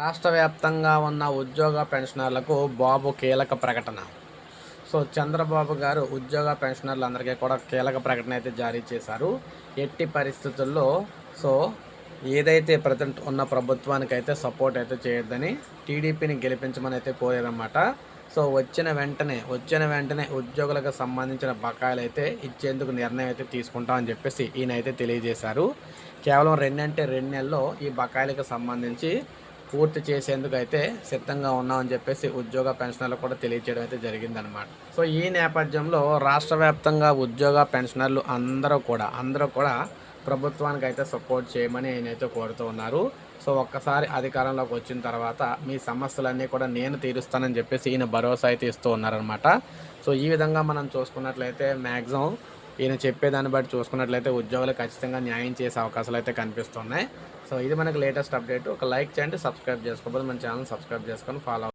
రాష్ట్ర వ్యాప్తంగా ఉన్న ఉద్యోగ పెన్షనర్లకు బాబు కీలక ప్రకటన. సో చంద్రబాబు గారు ఉద్యోగ పెన్షనర్లందరికీ కూడా కీలక ప్రకటన అయితే జారీ చేశారు. ఎట్టి పరిస్థితుల్లో సో ఏదైతే ప్రజెంట్ ఉన్న ప్రభుత్వానికి అయితే సపోర్ట్ అయితే చేయొద్దని టీడీపీని గెలిపించమని అయితే కోరారన్నమాట. సో వచ్చిన వెంటనే వచ్చిన వెంటనే ఉద్యోగులకు సంబంధించిన బకాయిలు అయితే ఇచ్చేందుకు నిర్ణయం అయితే తీసుకుంటామని చెప్పేసి ఈయన అయితే తెలియజేశారు. కేవలం రెండంటే రెండు నెలల్లో ఈ బకాయిలకు సంబంధించి పూర్తి చేసేందుకు అయితే సిద్ధంగా ఉన్నామని చెప్పేసి ఉద్యోగ పెన్షనర్లు కూడా తెలియజేయడం అయితే జరిగిందనమాట సో ఈ నేపథ్యంలో రాష్ట్ర వ్యాప్తంగా ఉద్యోగ పెన్షనర్లు అందరూ కూడా అందరూ కూడా ప్రభుత్వానికి అయితే సపోర్ట్ చేయమని ఆయన అయితే కోరుతూ ఉన్నారు. సో ఒక్కసారి అధికారంలోకి వచ్చిన తర్వాత మీ సమస్యలన్నీ కూడా నేను తీరుస్తానని చెప్పేసి ఈయన భరోసా అయితే ఇస్తూ ఉన్నారనమాట సో ఈ విధంగా మనం చూసుకున్నట్లయితే మ్యాక్సిమం ఈయన చెప్పేదాన్ని బట్టి చూసుకున్నట్లయితే ఉద్యోగులు ఖచ్చితంగా న్యాయం చేసే అవకాశాలు అయితే కనిపిస్తున్నాయి. సో ఇది మనకి లేటెస్ట్ అప్డేట్ ఒక లైక్ చేయండి సబ్స్క్రైబ్ చేసుకోకపోతే మన ఛానల్ సబ్స్క్రైబ్ చేసుకొని ఫాలో